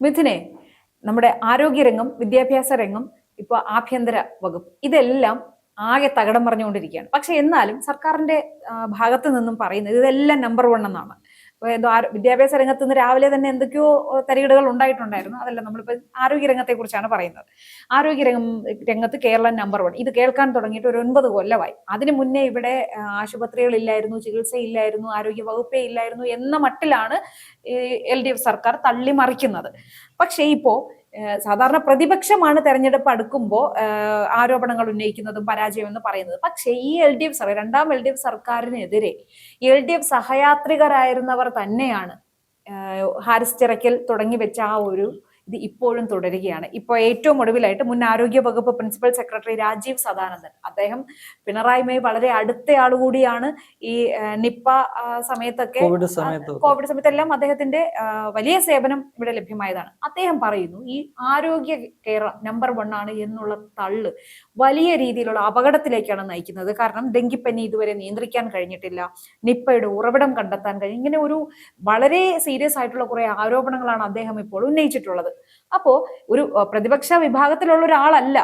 മിഥുനെ നമ്മുടെ ആരോഗ്യരംഗം വിദ്യാഭ്യാസ രംഗം ഇപ്പൊ ആഭ്യന്തര വകുപ്പ് ഇതെല്ലാം ആകെ തകടം പറഞ്ഞുകൊണ്ടിരിക്കുകയാണ് പക്ഷെ എന്നാലും സർക്കാരിന്റെ ഭാഗത്ത് നിന്നും പറയുന്നത് ഇതെല്ലാം നമ്പർ വൺ എന്നാണ്. എന്തോ വിദ്യാഭ്യാസ രംഗത്ത് നിന്ന് രാവിലെ തന്നെ എന്തൊക്കെയോ തരികിടകൾ ഉണ്ടായിട്ടുണ്ടായിരുന്നു. അതല്ല നമ്മളിപ്പോ ആരോഗ്യ രംഗത്തെക്കുറിച്ചാണ് പറയുന്നത്. ആരോഗ്യ രംഗം രംഗത്ത് കേരളം നമ്പർ വൺ ഇത് കേൾക്കാൻ തുടങ്ങിയിട്ട് ഒരു ഒൻപത് കൊല്ലമായി. അതിനു മുന്നേ ഇവിടെ ആശുപത്രികളില്ലായിരുന്നു ചികിത്സയില്ലായിരുന്നു ആരോഗ്യ വകുപ്പേ ഇല്ലായിരുന്നു എന്ന മട്ടിലാണ് എൽ ഡി എഫ് സർക്കാർ തള്ളിമറിക്കുന്നത്. പക്ഷേ ഇപ്പോ ഏഹ്, സാധാരണ പ്രതിപക്ഷമാണ് തെരഞ്ഞെടുപ്പ് അടുക്കുമ്പോൾ ആരോപണങ്ങൾ ഉന്നയിക്കുന്നതും പരാജയമെന്ന് പറയുന്നത്. പക്ഷേ ഈ എൽ ഡി എഫ് സർക്കാർ രണ്ടാം എൽ ഡി എഫ് സർക്കാരിനെതിരെ എൽ ഡി എഫ് സഹയാത്രികരായിരുന്നവർ തന്നെയാണ് ഹാരിസ് ചിറക്കൽ തുടങ്ങി വെച്ച ആ ഒരു ഇത് ഇപ്പോഴും തുടരുകയാണ്. ഇപ്പോൾ ഏറ്റവും ഒടുവിലായിട്ട് മുൻ ആരോഗ്യ വകുപ്പ് പ്രിൻസിപ്പൽ സെക്രട്ടറി രാജീവ് സദാനന്ദൻ. അദ്ദേഹം പിണറായിയുമായി വളരെ അടുത്ത ആളുകൂടിയാണ് ഈ നിപ്പ സമയത്തൊക്കെ കോവിഡ് സമയത്ത് കോവിഡ് സമയത്തെല്ലാം അദ്ദേഹത്തിന്റെ വലിയ സേവനം ഇവിടെ ലഭ്യമായതാണ്. അദ്ദേഹം പറയുന്നു ഈ ആരോഗ്യ കേരളം നമ്പർ വൺ ആണ് എന്നുള്ള തള്ള് വലിയ രീതിയിലുള്ള അപകടത്തിലേക്കാണ് നയിക്കുന്നത്. കാരണം ഡെങ്കിപ്പനി ഇതുവരെ നിയന്ത്രിക്കാൻ കഴിഞ്ഞിട്ടില്ല. നിപ്പയുടെ ഉറവിടം കണ്ടെത്താൻ കഴിഞ്ഞു ഇങ്ങനെ ഒരു വളരെ സീരിയസ് ആയിട്ടുള്ള കുറെ ആരോപണങ്ങളാണ് അദ്ദേഹം ഇപ്പോൾ ഉന്നയിച്ചിട്ടുള്ളത്. അപ്പോ ഒരു പ്രതിപക്ഷ വിഭാഗത്തിലുള്ള ഒരാളല്ല.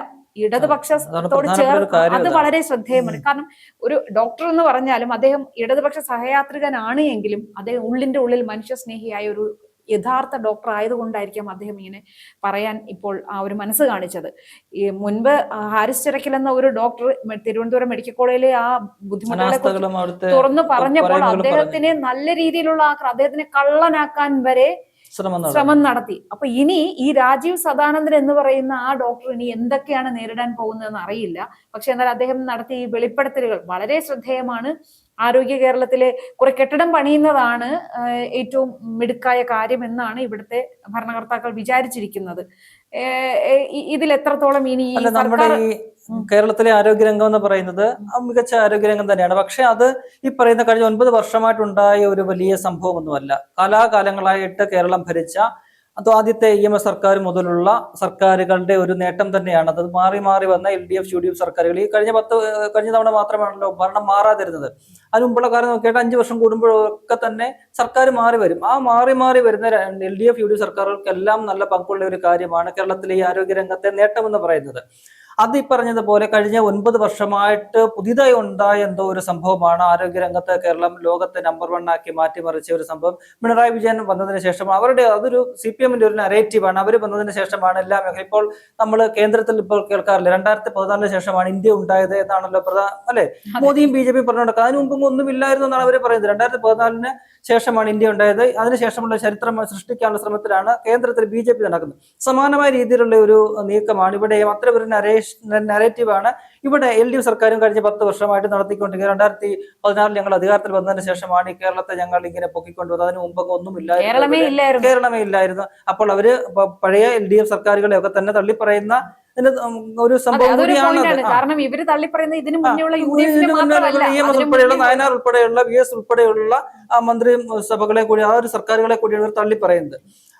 ഇടതുപക്ഷത്തോട് ചേർന്ന് അത് വളരെ ശ്രദ്ധേയമാണ്. കാരണം ഒരു ഡോക്ടർ എന്ന് പറഞ്ഞാലും അദ്ദേഹം ഇടതുപക്ഷ സഹയാത്രികനാണ് എങ്കിലും അദ്ദേഹം ഉള്ളിന്റെ ഉള്ളിൽ മനുഷ്യസ്നേഹിയായ ഒരു യഥാർത്ഥ ഡോക്ടർ ആയതുകൊണ്ടായിരിക്കാം അദ്ദേഹം ഇങ്ങനെ പറയാൻ ഇപ്പോൾ ആ ഒരു മനസ്സ് കാണിച്ചത്. ഈ മുൻപ് ഹാരിസ് ചിറക്കിൽ എന്ന ഒരു ഡോക്ടർ തിരുവനന്തപുരം മെഡിക്കൽ കോളേജിലെ ആ ബുദ്ധിമുട്ടുകളെ തുറന്നു പറഞ്ഞപ്പോൾ അദ്ദേഹത്തിനെ നല്ല രീതിയിലുള്ള ആ- അദ്ദേഹത്തിനെ കള്ളനാക്കാൻ വരെ ശ്രമം നടത്തി. അപ്പൊ ഇനി ഈ രാജീവ് സദാനന്ദൻ എന്ന് പറയുന്ന ആ ഡോക്ടർ ഇനി എന്തൊക്കെയാണ് നേരിടാൻ പോകുന്നതെന്ന് അറിയില്ല. പക്ഷെ എന്നാൽ അദ്ദേഹം നടത്തിയ ഈ വെളിപ്പെടുത്തലുകൾ വളരെ ശ്രദ്ധേയമാണ്. ആരോഗ്യ കേരളത്തിലെ കുറെ കെട്ടിടം പണിയുന്നതാണ് ഏറ്റവും മിടുക്കായ കാര്യം എന്നാണ് ഇവിടുത്തെ ഭരണകർത്താക്കൾ വിചാരിച്ചിരിക്കുന്നത്. ഇതിൽ എത്രത്തോളം ഇനി നമ്മുടെ ഈ കേരളത്തിലെ ആരോഗ്യരംഗം എന്ന് പറയുന്നത് മികച്ച ആരോഗ്യരംഗം തന്നെയാണ്. പക്ഷെ അത് ഈ പറയുന്ന കഴിഞ്ഞ ഒൻപത് വർഷമായിട്ടുണ്ടായ ഒരു വലിയ സംഭവം ഒന്നുമല്ല കാലാകാലങ്ങളായിട്ട് കേരളം ഭരിച്ച അത് ആദ്യത്തെ ഇ എം എസ് സർക്കാർ മുതലുള്ള സർക്കാരുകളുടെ ഒരു നേട്ടം തന്നെയാണ്. അത് മാറി മാറി വന്ന L D F U D F സർക്കാരുകൾ. ഈ കഴിഞ്ഞ പത്ത് കഴിഞ്ഞ തവണ മാത്രമാണല്ലോ ഭരണം മാറാതിരുന്നത്. അതിന് മുമ്പുള്ള കാര്യം നോക്കിയിട്ട് അഞ്ച് വർഷം കൂടുമ്പോഴൊക്കെ തന്നെ സർക്കാർ മാറി വരും. ആ മാറി മാറി വരുന്ന L D F U D F സർക്കാരുകൾക്കെല്ലാം നല്ല പങ്കുള്ള ഒരു കാര്യമാണ് കേരളത്തിലെ ഈ ആരോഗ്യരംഗത്തെ നേട്ടം എന്ന് പറയുന്നത്. അത് ഈ പറഞ്ഞതുപോലെ കഴിഞ്ഞ ഒൻപത് വർഷമായിട്ട് പുതിയതായി ഉണ്ടായ എന്തോ ഒരു സംഭവമാണ്. ആരോഗ്യരംഗത്ത് കേരളം ലോകത്തെ നമ്പർ വൺ ആക്കി മാറ്റിമറിച്ച ഒരു സംഭവം. പിണറായി വിജയൻ വന്നതിന് ശേഷം അവരുടെ അതൊരു സി പി എമ്മിന്റെ ഒരു നരേറ്റീവാണ് അവർ വന്നതിന് ശേഷമാണ് എല്ലാ മേഖല ഇപ്പോൾ നമ്മൾ കേന്ദ്രത്തിൽ ഇപ്പോൾ കേൾക്കാറില്ല? രണ്ടായിരത്തി പതിനാലിന് ശേഷമാണ് ഇന്ത്യ ഉണ്ടായത് എന്നാണല്ലോ പ്രധാന അല്ലെ? മോദിയും ബി ജെ പി പറഞ്ഞുകൊണ്ട് അതിനു മുമ്പ് ഒന്നുമില്ലായിരുന്നു എന്നാണ് അവർ പറയുന്നത്. രണ്ടായിരത്തി പതിനാലിന് ശേഷമാണ് ഇന്ത്യ ഉണ്ടായത്. അതിനുശേഷമുള്ള ചരിത്രം സൃഷ്ടിക്കാനുള്ള ശ്രമത്തിലാണ് കേന്ദ്രത്തിൽ ബി ജെ പി നടക്കുന്നത്. സമാനമായ രീതിയിലുള്ള ഒരു നീക്കമാണ്. ഇവിടെയും അത്തരം ഒരു നരേഷ് നരേറ്റീവാണ് ഇവിടെ എൽ ഡി എഫ് സർക്കാരും കഴിഞ്ഞ പത്ത് വർഷമായിട്ട് നടത്തിക്കൊണ്ടിരിക്കുക രണ്ടായിരത്തി പതിനാറിൽ ഞങ്ങൾ അധികാരത്തിൽ വന്നതിന് ശേഷമാണ് ഈ കേരളത്തെ ഞങ്ങൾ ഇങ്ങനെ പൊക്കിക്കൊണ്ടുവന്നത്. അതിന് മുമ്പൊക്കെ ഒന്നുമില്ലായിരുന്നു ഇല്ലായിരുന്നു. കേരളമേ ഇല്ലായിരുന്നു. അപ്പോൾ അവർ പഴയ എൽ ഡി എഫ് സർക്കാരുകളെ ഒക്കെ തന്നെ തള്ളിപ്പറയുന്ന ഒരു സംഭവം. കാരണം ഇവർ തള്ളിപ്പറയുന്ന ഇതിനു മുന്നേയുള്ള യു ഡി ഉൾപ്പെടെയുള്ള നയനാർ ഉൾപ്പെടെയുള്ള വി എസ് ഉൾപ്പെടെയുള്ള മന്ത്രി സഭകളെ കൂടി ആ ഒരു സർക്കാരുകളെ കൂടിയാണ് ഇവർ തള്ളി പറയുന്നത്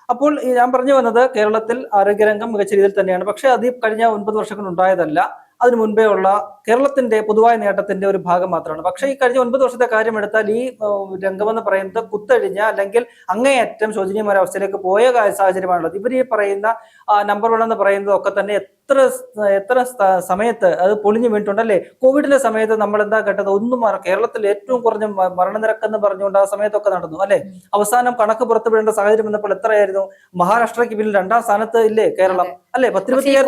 അപ്പോൾ ഞാൻ പറഞ്ഞു വന്നത് കേരളത്തിൽ ആരോഗ്യരംഗം മികച്ച രീതിയിൽ തന്നെയാണ്. പക്ഷേ അത് കഴിഞ്ഞ ഒൻപത് വർഷങ്ങൾ ഉണ്ടായതല്ല. അതിനു മുൻപേ ഉള്ള കേരളത്തിന്റെ പൊതുവായ നേട്ടത്തിന്റെ ഒരു ഭാഗം മാത്രമാണ്. പക്ഷേ ഈ കഴിഞ്ഞ ഒൻപത് വർഷത്തെ കാര്യം എടുത്താൽ ഈ രംഗമെന്ന് പറയുന്നത് കുത്തഴിഞ്ഞ അല്ലെങ്കിൽ അങ്ങേയറ്റം ശോചനീയമായ അവസ്ഥയിലേക്ക് പോയ സാഹചര്യമാണുള്ളത്. ഇവർ ഈ പറയുന്ന നമ്പർ വൺ എന്ന് പറയുന്നത് ഒക്കെ തന്നെ എത്ര എത്ര സമയത്ത് അത് പൊളിഞ്ഞു വീണിട്ടുണ്ട് അല്ലെ കോവിഡിന്റെ സമയത്ത് നമ്മൾ എന്താ കേട്ടത്? ഒന്നും മറ- കേരളത്തിൽ ഏറ്റവും കുറഞ്ഞ മരണനിരക്ക് എന്ന് പറഞ്ഞുകൊണ്ട് ആ സമയത്തൊക്കെ നടന്നു അല്ലെ? അവസാനം കണക്ക് പുറത്തുവിടേണ്ട സാഹചര്യം വന്നപ്പോൾ എത്രയായിരുന്നു? മഹാരാഷ്ട്രയ്ക്ക് പിന്നിൽ രണ്ടാം സ്ഥാനത്ത് ഇല്ലേ കേരളം അല്ലെ?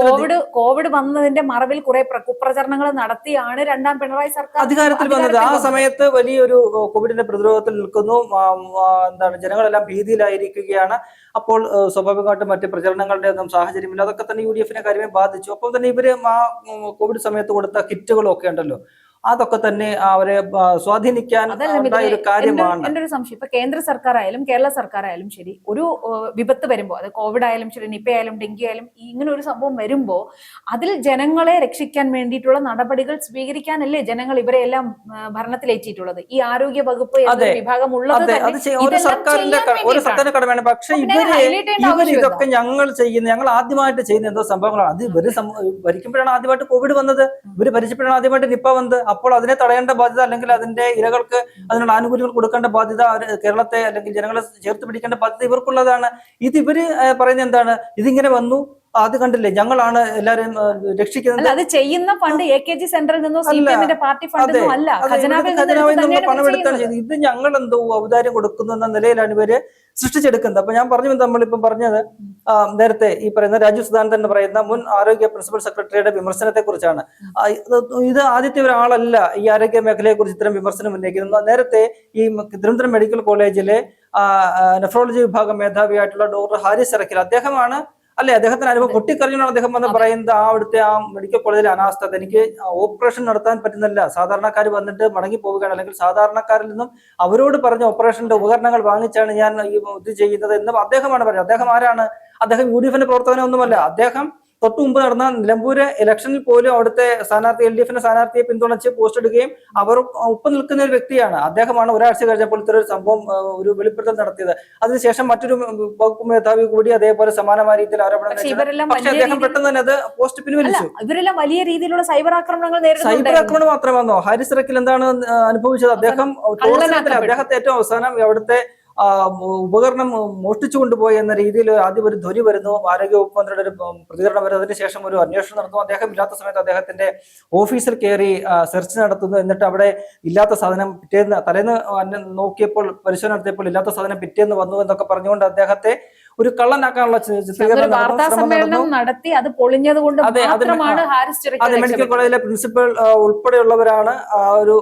കോവിഡ് കോവിഡ് വന്നതിന്റെ മറവിൽ കുറെ പ്ര- കുപ്രചരണങ്ങൾ നടത്തിയാണ് രണ്ടാം പിണറായി സർക്കാർ അധികാരത്തിൽ വന്നത്. ആ സമയത്ത് വലിയൊരു കോവിഡിന്റെ പ്രതിരോധത്തിൽ നിൽക്കുന്നു. എന്താണ് ജനങ്ങളെല്ലാം ഭീതിയിലായിരിക്കുകയാണ്. അപ്പോൾ സ്വാഭാവികമായിട്ടും മറ്റ് പ്രചരണങ്ങളുടെ ഒന്നും സാഹചര്യമില്ല. അതൊക്കെ തന്നെ യു ഡി എഫിനെ കാര്യമായി ബാധിച്ചു. ഒപ്പം തന്നെ ഇവർ ആ കോവിഡ് സമയത്ത് കൊടുത്ത കിറ്റുകളൊക്കെ ഉണ്ടല്ലോ. അതൊക്കെ തന്നെ അവരെ സ്വാധീനിക്കാൻ ഒരു എന്റെ കാര്യമാണ്. എന്റെ ഒരു സംശയം. ഇപ്പൊ കേന്ദ്ര സർക്കാർ ആയാലും കേരള സർക്കാർ ആയാലും ശരി ഒരു വിപത്ത് വരുമ്പോ അത് കോവിഡ് ആയാലും ശരി നിപ്പ ആയാലും ഡെങ്കി ആയാലും ഇങ്ങനെ ഒരു സംഭവം വരുമ്പോ അതിൽ ജനങ്ങളെ രക്ഷിക്കാൻ വേണ്ടിയിട്ടുള്ള നടപടികൾ സ്വീകരിക്കാനല്ലേ ജനങ്ങൾ ഇവരെ എല്ലാം ഭരണത്തിലേറ്റിയിട്ടുള്ളത്? ഈ ആരോഗ്യ വകുപ്പ്. വിഭാഗം ഉള്ളത് ഒരു സർക്കാരിന്റെ ഒരു സർക്കാരിന്റെ കടമയാണ്. പക്ഷെ ഇവർ ഇവർ ഇതൊക്കെ ഞങ്ങൾ ചെയ്യുന്ന ഞങ്ങൾ ആദ്യമായിട്ട് ചെയ്യുന്ന എന്തോ സംഭവങ്ങളാണ്. അത് ഇവർ ഭരിക്കുമ്പോഴാണ് ആദ്യമായിട്ട് കോവിഡ് വന്നത്. ഇവർ ഭരിച്ചപ്പോഴാണ് ആദ്യമായിട്ട് നിപ്പ വന്നത്. അപ്പോൾ അതിനെ തടയേണ്ട ബാധ്യത അല്ലെങ്കിൽ അതിന്റെ ഇരകൾക്ക് അതിനുള്ള ആനുകൂല്യങ്ങൾ കൊടുക്കേണ്ട ബാധ്യത കേരളത്തെ അല്ലെങ്കിൽ ജനങ്ങളെ ചേർത്ത് പിടിക്കേണ്ട ബാധ്യത ഇവർക്കുള്ളതാണ്. ഇത് ഇവർ പറയുന്നത് എന്താണ്? ഇതിങ്ങനെ വന്നു. അത് കണ്ടില്ലേ? ഞങ്ങളാണ് എല്ലാരെയും രക്ഷിക്കുന്നത്. അത് ചെയ്യുന്ന ഫണ്ട് എ കെ ജി സെന്ററിൽ നിന്നോ. പാർട്ടി ഫണ്ടിൽ അല്ല. ഇത് ഞങ്ങൾ എന്തോ ഔദാര്യം കൊടുക്കുന്നു എന്ന നിലയിലാണ് ഇവർ സൃഷ്ടിച്ചെടുക്കുന്നത്. അപ്പൊ ഞാൻ പറഞ്ഞു നമ്മളിപ്പം പറഞ്ഞത് നേരത്തെ ഈ പറയുന്ന രാജു സുധാനന്ദൻ എന്ന് പറയുന്ന മുൻ ആരോഗ്യ പ്രിൻസിപ്പൽ സെക്രട്ടറിയുടെ വിമർശനത്തെ കുറിച്ചാണ് ഇത് ആദ്യത്തെ ഒരാളല്ല ഈ ആരോഗ്യ മേഖലയെ കുറിച്ച് ഇത്തരം വിമർശനം ഉന്നയിക്കുന്നത്. നേരത്തെ ഈ തിരുവനന്തപുരം മെഡിക്കൽ കോളേജിലെ നെഫ്രോളജി വിഭാഗം മേധാവിയായിട്ടുള്ള ഡോക്ടർ ഹാരിസ് ഇറക്കിൽ അദ്ദേഹമാണ് അല്ലെ? അദ്ദേഹത്തിന് അനുഭവം പൊട്ടിക്കറിഞ്ഞാണ് അദ്ദേഹം വന്ന് പറയുന്നത് ആ അവിടുത്തെ ആ മെഡിക്കൽ കോളേജിലെ അനാസ്ഥ. എനിക്ക് ഓപ്പറേഷൻ നടത്താൻ പറ്റുന്നില്ല. സാധാരണക്കാർ വന്നിട്ട് മടങ്ങി പോവുകയാണ്. അല്ലെങ്കിൽ സാധാരണക്കാരിൽ നിന്നും അവരോട് പറഞ്ഞ ഓപ്പറേഷന്റെ ഉപകരണങ്ങൾ വാങ്ങിച്ചാണ് ഞാൻ ഈ ഇത് ചെയ്യുന്നത് എന്നും അദ്ദേഹമാണ് പറഞ്ഞത് അദ്ദേഹം ആരാണ്? അദ്ദേഹം യു ഡി എഫിന്റെ പ്രവർത്തകനൊന്നുമല്ല. അദ്ദേഹം തൊട്ടു മുമ്പ് നടന്ന നിലമ്പൂര് ഇലക്ഷനിൽ പോലും അവിടുത്തെ സ്ഥാനാർത്ഥി എൽ ഡി എഫിന്റെ സ്ഥാനാർത്ഥിയെ പിന്തുണച്ച് പോസ്റ്റ് ഇടുകയും അവർ ഒപ്പം നിൽക്കുന്ന ഒരു വ്യക്തിയാണ്. അദ്ദേഹമാണ് ഒരാഴ്ച കഴിഞ്ഞപ്പോൾ ഇത്തരം ഒരു സംഭവം ഒരു വെളിപ്പെടുത്തൽ നടത്തിയത്. അതിനുശേഷം മറ്റൊരു വകുപ്പ് മേധാവി കൂടി അതേപോലെ സമാനമായ രീതിയിൽ ആരോപണം പക്ഷേ അദ്ദേഹം പെട്ടെന്ന് തന്നെ അത് പോസ്റ്റ് പിൻവലിച്ചു. ഇവരെല്ലാം വലിയ രീതിയിലുള്ള സൈബർ ആക്രമണങ്ങൾ സൈബർ ആക്രമണം മാത്രമാണോ? ഹാരിസ് റക്കിൽ എന്താണ് അനുഭവിച്ചത്? അദ്ദേഹം അദ്ദേഹത്തെ ഏറ്റവും അവസാനം അവിടുത്തെ ഉപകരണം മോഷ്ടിച്ചു കൊണ്ടുപോയി എന്ന രീതിയിൽ ആദ്യം ഒരു ധ്വനി വരുന്നു. ആരോഗ്യവകുപ്പ് മന്ത്രിയുടെ ഒരു പ്രതികരണം വരുന്നു. അതിനുശേഷം ഒരു അന്വേഷണം നടത്തുന്നു അദ്ദേഹം ഇല്ലാത്ത സമയത്ത് അദ്ദേഹത്തിന്റെ ഓഫീസിൽ കയറി സെർച്ച് നടത്തുന്നു. എന്നിട്ട് അവിടെ ഇല്ലാത്ത സാധനം പിറ്റേന്ന് തലേന്ന് നോക്കിയപ്പോൾ പരിശോധന നടത്തിയപ്പോൾ ഇല്ലാത്ത സാധനം പിറ്റേന്ന് വന്നു എന്നൊക്കെ പറഞ്ഞുകൊണ്ട് അദ്ദേഹത്തെ ഒരു കള്ളനാക്കാനുള്ള വാർത്താ സമ്മേളനം നടത്തി അത് പൊളിഞ്ഞത് കൊണ്ട് അതെ, മാത്രമാണ് ഹാരിസ് മെഡിക്കൽ കോളേജിലെ പ്രിൻസിപ്പൽ ഉൾപ്പെടെയുള്ളവരാണ് ആ ഒരു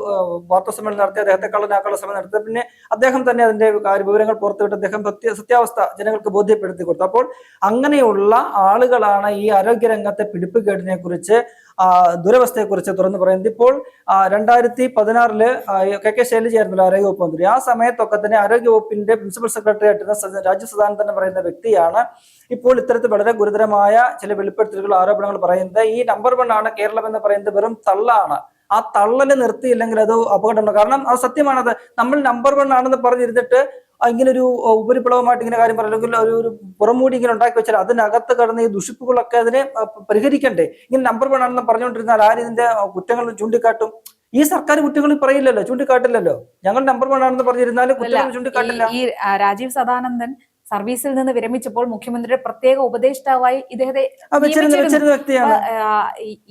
വാർത്താ സമ്മേളനം നടത്തി അദ്ദേഹത്തെ കള്ളനാക്കാനുള്ള ശ്രമം നടത്തിയത്. പിന്നെ അദ്ദേഹം തന്നെ അതിന്റെ വിവരങ്ങൾ പുറത്തുവിട്ട് അദ്ദേഹം സത്യാവസ്ഥ ജനങ്ങൾക്ക് ബോധ്യപ്പെടുത്തി കൊടുത്തു. അപ്പോൾ അങ്ങനെയുള്ള ആളുകളാണ് ഈ ആരോഗ്യരംഗത്തെ പിടിപ്പുകേടിനെ കുറിച്ച് ദുരവസ്ഥയെക്കുറിച്ച് തുറന്നു പറയുന്നത്. ഇപ്പോൾ രണ്ടായിരത്തി പതിനാറിൽ കെ കെ ശൈലജ ആയിരുന്നല്ലോ ആരോഗ്യവകുപ്പ് മന്ത്രി. ആ സമയത്തൊക്കെ തന്നെ ആരോഗ്യവകുപ്പിന്റെ പ്രിൻസിപ്പൽ സെക്രട്ടറി ആയിട്ടുള്ള സ- രാജു എന്ന് പറയുന്ന വ്യക്തിയാണ് ഇപ്പോൾ ഇത്തരത്തിൽ വളരെ ഗുരുതരമായ ചില വെളിപ്പെടുത്തലുകൾ ആരോപണങ്ങൾ പറയുന്നത്. ഈ നമ്പർ വൺ ആണ് കേരളം എന്ന് പറയുന്നത് വെറും തള്ളാണ്. ആ തള്ളൽ നിർത്തിയില്ലെങ്കിൽ അത് അപകടമുണ്ട് കാരണം അത് സത്യമാണത് നമ്മൾ നമ്പർ വൺ ആണെന്ന് പറഞ്ഞിരുന്നിട്ട് ഇങ്ങനെ ഒരു ഉപരിപ്ലവമായിട്ട് ഇങ്ങനെ കാര്യം പറയണമെങ്കിൽ ഒരു ഒരു പുറംമൂടി ഇങ്ങനെ ഉണ്ടാക്കി വെച്ചാൽ അതിനകത്ത് കടന്ന് ഈ ദുഷിപ്പുകളൊക്കെ അതിനെ പരിഹരിക്കണ്ടേ? ഇങ്ങനെ നമ്പർ വൺ ആണെന്ന് പറഞ്ഞുകൊണ്ടിരുന്നാൽ ആര് ഇതിന്റെ കുറ്റങ്ങൾ ചൂണ്ടിക്കാട്ടും? ഈ സർക്കാർ കുറ്റങ്ങൾ പറയില്ലല്ലോ ചൂണ്ടിക്കാട്ടില്ലല്ലോ? ഞങ്ങൾ നമ്പർ വൺ ആണെന്ന് പറഞ്ഞിരുന്നാലും കുറ്റങ്ങൾ ചൂണ്ടിക്കാട്ടില്ല. ഈ രാജീവ് സദാനന്ദൻ സർവീസിൽ നിന്ന് വിരമിച്ചപ്പോൾ മുഖ്യമന്ത്രിയുടെ പ്രത്യേക ഉപദേഷ്ടാവായി ഇദ്ദേഹത്തെ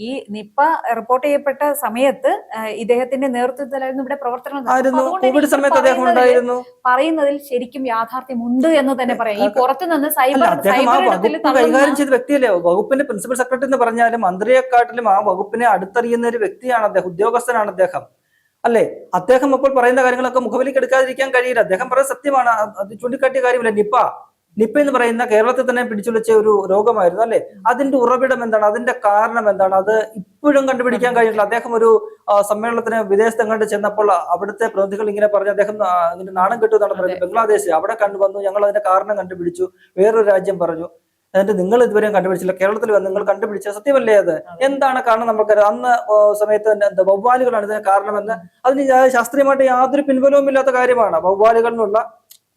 ഈ- നിപ്പ റിപ്പോർട്ട് ചെയ്യപ്പെട്ട സമയത്ത് ഇദ്ദേഹത്തിന്റെ നേതൃത്വത്തിലായിരുന്നു ഇവിടെ പ്രവർത്തനം പറയുന്നതിൽ- ശരിക്കും യാഥാർത്ഥ്യം ശരിക്കും യാഥാർത്ഥ്യമുണ്ട് എന്ന് തന്നെ പറയാം. ഈ പുറത്തു നിന്ന് സൈബർ കൈകാര്യം ചെയ്ത വ്യക്തിയല്ലേ? വകുപ്പിന്റെ പ്രിൻസിപ്പൽ സെക്രട്ടറി എന്ന് പറഞ്ഞാലും മന്ത്രിയെക്കാട്ടിലും ആ വകുപ്പിനെ അടുത്തറിയുന്ന ഒരു വ്യക്തിയാണ് അദ്ദേഹം ഉദ്യോഗസ്ഥനാണ് അദ്ദേഹം. അല്ലേ? അദ്ദേഹം അപ്പോൾ പറയുന്ന കാര്യങ്ങളൊക്കെ മുഖവിലേക്ക് എടുക്കാതിരിക്കാൻ കഴിയില്ല. അദ്ദേഹം പറയുന്നത് സത്യമാണ്. അത് ചൂണ്ടിക്കാട്ടിയ കാര്യമില്ല. നിപ്പ. നിപ്പ എന്ന് പറയുന്ന കേരളത്തിൽ തന്നെ പിടിച്ചുലച്ച ഒരു രോഗമായിരുന്നു അല്ലെ? അതിന്റെ ഉറവിടം എന്താണ്? അതിന്റെ കാരണം എന്താണ്? അത് ഇപ്പോഴും കണ്ടുപിടിക്കാൻ കഴിയില്ല അദ്ദേഹം ഒരു സമ്മേളനത്തിന് വിദേശത്തെങ്ങാണ്ട് ചെന്നപ്പോൾ അവിടുത്തെ പ്രതിനിധികൾ ഇങ്ങനെ പറഞ്ഞു അദ്ദേഹം ഇങ്ങനെ നാണം കെട്ടു എന്നാണ് പറയുന്നത് ബംഗ്ലാദേശ് അവിടെ കണ്ടുവന്നു. ഞങ്ങൾ അതിന്റെ കാരണം കണ്ടുപിടിച്ചു. വേറൊരു രാജ്യം പറഞ്ഞു. എന്നിട്ട് നിങ്ങൾ ഇതുവരെയും കണ്ടുപിടിച്ചില്ല. കേരളത്തിൽ വന്ന് നിങ്ങൾ കണ്ടുപിടിച്ച സത്യമല്ലേ അത്? എന്താണ് കാരണം നമുക്കറിയാം അന്ന് സമയത്ത് തന്നെ എന്താ വവ്വാലുകളാണ് ഇതിന് കാരണമെന്ന് അതിന് ശാസ്ത്രീയമായിട്ട് യാതൊരു പിൻബലവും ഇല്ലാത്ത കാര്യമാണ്. വവ്വാലുകൾ എന്നുള്ള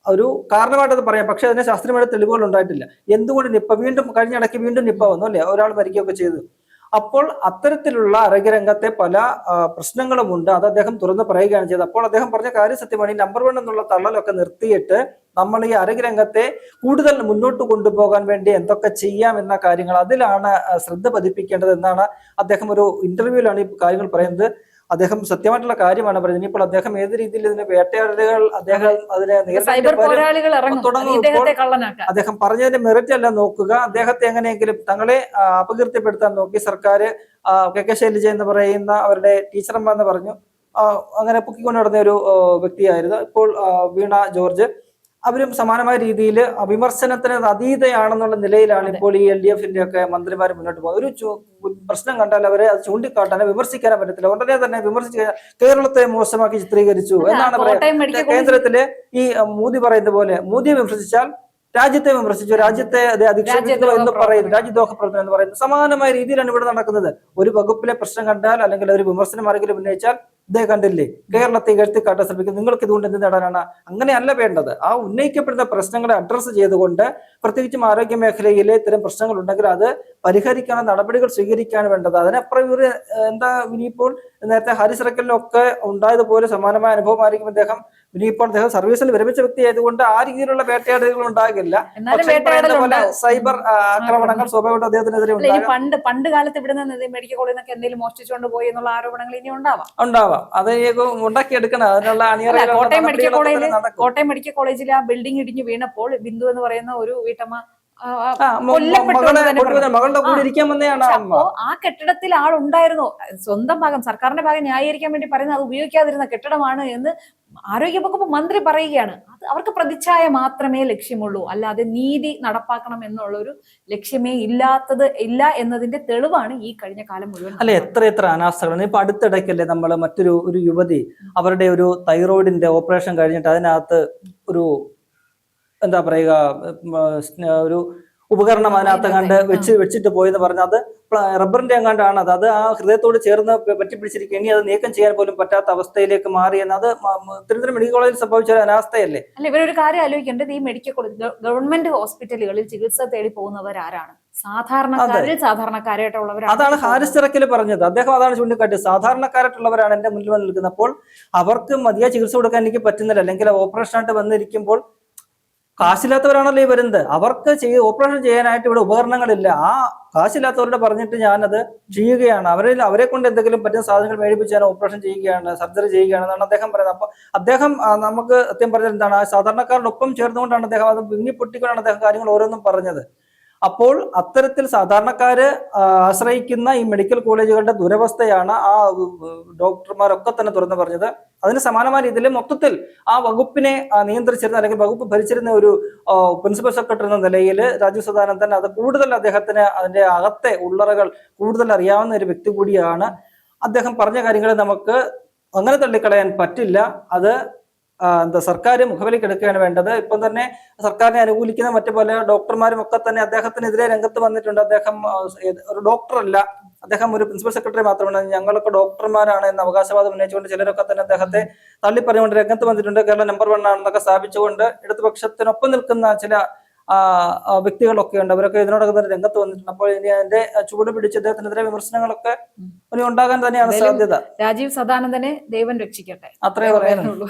ഒരു കാരണമായിട്ട് അത് പറയാം. പക്ഷെ അതിന് ശാസ്ത്രീയമായിട്ട് തെളിവുകൾ ഉണ്ടായിട്ടില്ല. എന്തുകൊണ്ട് നിപ്പ വീണ്ടും കഴിഞ്ഞ ഇടയ്ക്ക് വീണ്ടും നിപ്പ വന്നു അല്ലേ? ഒരാൾ മരിക്കുകയൊക്കെ ചെയ്തു. അപ്പോൾ അത്തരത്തിലുള്ള ആരോഗ്യരംഗത്തെ പല പ്രശ്നങ്ങളും ഉണ്ട് അത് അദ്ദേഹം തുറന്ന് പറയുകയാണ് ചെയ്തത്. അപ്പോൾ അദ്ദേഹം പറഞ്ഞ കാര്യം സത്യമാണ്. ഈ നമ്പർ വൺ എന്നുള്ള തള്ളലൊക്കെ നിർത്തിയിട്ട് നമ്മൾ ഈ ആരോഗ്യരംഗത്തെ കൂടുതൽ മുന്നോട്ട് കൊണ്ടുപോകാൻ വേണ്ടി എന്തൊക്കെ ചെയ്യാം എന്ന കാര്യങ്ങൾ അതിലാണ് ശ്രദ്ധ പതിപ്പിക്കേണ്ടത് എന്നാണ് അദ്ദേഹം ഒരു ഇന്റർവ്യൂവിലാണ് ഈ കാര്യങ്ങൾ പറയുന്നത്. അദ്ദേഹം സത്യമായിട്ടുള്ള കാര്യമാണ് പറയുന്നത്. ഇനിയിപ്പോൾ അദ്ദേഹം ഏത് രീതിയിൽ ഇതിനെ വേട്ടയാടലുകൾ അദ്ദേഹം അതിനെ അദ്ദേഹം പറഞ്ഞതിന്റെ മെറിറ്റ് അല്ല നോക്കുക. അദ്ദേഹത്തെ എങ്ങനെയെങ്കിലും തങ്ങളെ അപകീർത്തിപ്പെടുത്താൻ നോക്കി സർക്കാർ കെ കെ ശൈലജ എന്ന് പറയുന്ന അവരുടെ ടീച്ചർമാർ എന്ന് പറഞ്ഞു അങ്ങനെ പൊക്കിക്കൊണ്ട് നടന്ന ഒരു വ്യക്തിയായിരുന്നു. ഇപ്പോൾ വീണ ജോർജ്. അവരും സമാനമായ രീതിയിൽ വിമർശനത്തിന് അതീതയാണെന്നുള്ള നിലയിലാണ് ഇപ്പോൾ ഈ എൽ ഡി എഫിന്റെ ഒക്കെ മന്ത്രിമാർ മുന്നോട്ട് പോകുന്നത്. ഒരു പ്രശ്നം കണ്ടാൽ അവരെ അത് ചൂണ്ടിക്കാട്ടാനോ വിമർശിക്കാനോ പറ്റത്തില്ല. ഉടനെ തന്നെ വിമർശിച്ച് കേരളത്തെ മോശമാക്കി ചിത്രീകരിച്ചു എന്നാണ് പറയുന്നത് കേന്ദ്രത്തിൽ ഈ മോദി പറയുന്ന പോലെ. മോദിയെ വിമർശിച്ചാൽ രാജ്യത്തെ വിമർശിച്ചു. രാജ്യത്തെ അതെ അധിക്ഷേപിക്കുന്നു എന്ന് പറയുന്നു. രാജ്യദ്രോഹ പ്രവർത്തനം എന്ന് പറയുന്നത് സമാനമായ രീതിയിലാണ് ഇവിടെ നടക്കുന്നത്. ഒരു വകുപ്പിലെ പ്രശ്നം കണ്ടാൽ അല്ലെങ്കിൽ ഒരു വിമർശനം ആരെങ്കിലും ഉന്നയിച്ചാൽ ഇതേ കണ്ടില്ലേ? കേരളത്തെ ഉയർത്തി കാട്ടാൻ ശ്രമിക്കുന്നു. നിങ്ങൾക്ക് ഇതുകൊണ്ട് എന്ത് നേടാനാണ്? അങ്ങനെയല്ല വേണ്ടത്. ആ ഉന്നയിക്കപ്പെടുന്ന പ്രശ്നങ്ങളെ അഡ്രസ്സ് ചെയ്തുകൊണ്ട് പ്രത്യേകിച്ചും ആരോഗ്യ മേഖലയിലെ ഇത്തരം പ്രശ്നങ്ങൾ ഉണ്ടെങ്കിൽ അത് പരിഹരിക്കാനുള്ള നടപടികൾ സ്വീകരിക്കുകയാണ് വേണ്ടത്. അതിനപ്പുറം ഇവർ എന്താ ഇനിയിപ്പോൾ നേരത്തെ ഹാരിസ് റക്കലിനൊക്കെ ഉണ്ടായതുപോലെ സമാനമായ അനുഭവമായിരിക്കും അദ്ദേഹം ഇനിയിപ്പോൾ അദ്ദേഹം സർവീസിൽ വിരമിച്ച വ്യക്തി ആയതുകൊണ്ട് ആ രീതിയിലുള്ള വേട്ടയാടലുകൾ ഉണ്ടാകില്ല. പോലെ സൈബർ ആക്രമണങ്ങൾ സ്വാഭാവികമായിട്ടും അദ്ദേഹത്തിനെതിരെ പണ്ട് പണ്ട് കാലത്ത് ഇവിടെ നിന്ന് മെഡിക്കൽ കോളേജിൽ നിന്നൊക്കെ എന്തെങ്കിലും മോഷ്ടിച്ചുകൊണ്ട് പോയി എന്നുള്ള ആരോപണങ്ങൾ ഇനി ഉണ്ടാവാം. ഉണ്ടാവാം. അത് ഉണ്ടാക്കിയെടുക്കണം. അതിനുള്ള കോട്ടയം മെഡിക്കൽ കോളേജിൽ കോട്ടയം മെഡിക്കൽ കോളേജിൽ ആ ബിൽഡിംഗ് ഇടിഞ്ഞു വീണപ്പോൾ ബിന്ദു എന്ന് പറയുന്ന ഒരു വീട്ടമ്മ. മകളുടെ കൂടെ ഇരിക്കാൻ വന്നതാണ് അപ്പോ ആ കെട്ടിടത്തിൽ ആളുണ്ടായിരുന്നു. സ്വന്തം ഭാഗം സർക്കാരിന്റെ ഭാഗം ന്യായീകരിക്കാൻ വേണ്ടി പറയുന്നത് അത് ഉപയോഗിക്കാതിരുന്ന കെട്ടിടമാണ് എന്ന് ആരോഗ്യ വകുപ്പ് മന്ത്രി പറയുകയാണ് അത് അവർക്ക് പ്രതിച്ഛായ മാത്രമേ ലക്ഷ്യമുള്ളൂ. അല്ലാതെ നീതി നടപ്പാക്കണം എന്നുള്ള ഒരു ലക്ഷ്യമേ ഇല്ലാത്തത് ഇല്ല എന്നതിന്റെ തെളിവാണ് ഈ കഴിഞ്ഞ കാലം മുഴുവൻ അല്ലെ എത്ര എത്ര അനാസ്ഥകളാണ്. ഇപ്പൊ അടുത്തിടയ്ക്കല്ലേ നമ്മൾ മറ്റൊരു ഒരു യുവതി അവരുടെ ഒരു തൈറോയിഡിന്റെ ഓപ്പറേഷൻ കഴിഞ്ഞിട്ട് അതിനകത്ത് ഒരു എന്താ പറയുക ഒരു ഉപകരണം അതിനകത്ത് കണ്ട് വെച്ച് വെച്ചിട്ട് പോയെന്ന് പറഞ്ഞാൽ അത് റബ്ബറിന്റെ എങ്ങാണ്ടാണ് അത്. അത് ആ ഹൃദയത്തോട് ചേർന്ന് പറ്റി പറ്റിപ്പിടിച്ചിരിക്കുക ഇനി അത് നീക്കം ചെയ്യാൻ പോലും പറ്റാത്ത അവസ്ഥയിലേക്ക് മാറി അത് മ- മ- തിരുവനന്തപുരം മെഡിക്കൽ കോളേജിൽ സംഭവിച്ച ഒരു അനാസ്ഥയല്ലേ? അല്ല ഇവരൊരു കാര്യം ആലോചിക്കേണ്ടത് ഈ മെഡിക്കൽ കോളേജ് ഗവൺമെന്റ് ഹോസ്പിറ്റലുകളിൽ ചികിത്സ തേടി പോകുന്നവർ ആരാണ് സാധാരണക്കാരിൽ സാധാരണക്കാരായിട്ടുള്ളവരാണ്. അതാണ് ഹാരിസ് തിരക്കിൽ പറഞ്ഞത്. അദ്ദേഹം അതാണ് ചൂണ്ടിക്കാട്ടിയത്. സാധാരണക്കാരായിട്ടുള്ളവരാണ് എന്റെ മുന്നിൽ വന്ന് നിൽക്കുന്നപ്പോൾ അവർക്ക് മതിയായ ചികിത്സ കൊടുക്കാൻ എനിക്ക് പറ്റുന്നില്ല. അല്ലെങ്കിൽ ഓപ്പറേഷൻ ആയിട്ട് വന്നിരിക്കുമ്പോൾ കാശില്ലാത്തവരാണല്ലോ ഈ വരുന്നത്. അവർക്ക് ചെയ്ത് ഓപ്പറേഷൻ ചെയ്യാനായിട്ട് ഇവിടെ ഉപകരണങ്ങളില്ല. ആ കാശില്ലാത്തവരോട് പറഞ്ഞിട്ട് ഞാനത് ചെയ്യുകയാണ്. അവരിൽ അവരെ കൊണ്ട് എന്തെങ്കിലും പറ്റുന്ന സാധനങ്ങൾ മേടിപ്പിച്ച് ഞാൻ ഓപ്പറേഷൻ ചെയ്യുകയാണ് സർജറി ചെയ്യുകയാണെന്നാണ് അദ്ദേഹം പറയുന്നത്. അപ്പൊ അദ്ദേഹം നമുക്ക് സത്യം പറഞ്ഞത് എന്താണ് സാധാരണക്കാരനൊപ്പം ചേർന്നുകൊണ്ടാണ് അദ്ദേഹം അത് വിങ്ങി പൊട്ടിക്കൊണ്ടാണ് അദ്ദേഹം കാര്യങ്ങൾ ഓരോന്നും പറഞ്ഞത്. അപ്പോൾ അത്തരത്തിൽ സാധാരണക്കാര് ആശ്രയിക്കുന്ന ഈ മെഡിക്കൽ കോളേജുകളുടെ ദുരവസ്ഥയാണ് ആ ഡോക്ടർമാരൊക്കെ തന്നെ തുറന്നു പറഞ്ഞത്. അതിന് സമാനമായ രീതിയിൽ മൊത്തത്തിൽ ആ വകുപ്പിനെ നിയന്ത്രിച്ചിരുന്ന അല്ലെങ്കിൽ വകുപ്പ് ഭരിച്ചിരുന്ന ഒരു പ്രിൻസിപ്പൽ സെക്രട്ടറി എന്ന നിലയിൽ രാജീവ് സദാനന്ദൻ അത് കൂടുതൽ അദ്ദേഹത്തിന് അതിന്റെ അകത്തെ ഉള്ളറകൾ കൂടുതൽ അറിയാവുന്ന ഒരു വ്യക്തി കൂടിയാണ്. അദ്ദേഹം പറഞ്ഞ കാര്യങ്ങളെ നമുക്ക് അങ്ങനെ തള്ളിക്കളയാൻ പറ്റില്ല. അത് എന്താ സർക്കാർ മുഖവിലേക്ക് എടുക്കുകയാണ് വേണ്ടത്. ഇപ്പം തന്നെ സർക്കാരിനെ അനുകൂലിക്കുന്ന മറ്റു പല ഡോക്ടർമാരും ഒക്കെ തന്നെ അദ്ദേഹത്തിനെതിരെ രംഗത്ത് വന്നിട്ടുണ്ട്. അദ്ദേഹം ഒരു ഡോക്ടറല്ല. അദ്ദേഹം ഒരു പ്രിൻസിപ്പൽ സെക്രട്ടറി മാത്രമാണ്. ഞങ്ങളൊക്കെ ഡോക്ടർമാരാണ് എന്ന അവകാശവാദം ഉന്നയിച്ചുകൊണ്ട് ചിലരൊക്കെ തന്നെ അദ്ദേഹത്തെ തള്ളിപ്പറഞ്ഞുകൊണ്ട് രംഗത്ത് വന്നിട്ടുണ്ട്. കേരളം നമ്പർ വൺ ആണെന്നൊക്കെ സ്ഥാപിച്ചുകൊണ്ട് ഇടതുപക്ഷത്തിനൊപ്പം നിൽക്കുന്ന ചില വ്യക്തികളൊക്കെ ഉണ്ട്. അവരൊക്കെ ഇതിനോടൊക്കെ തന്നെ രംഗത്ത് വന്നിട്ടുണ്ട്. അപ്പോൾ ഇനി അതിന്റെ ചൂട് പിടിച്ച് അദ്ദേഹത്തിനെതിരെ വിമർശനങ്ങളൊക്കെ ഇനി ഉണ്ടാകാൻ തന്നെയാണ് സാധ്യത. രാജീവ് സദാനന്ദനെ ദൈവം രക്ഷിക്കട്ടെ. അത്രേ പറയാനുള്ളൂ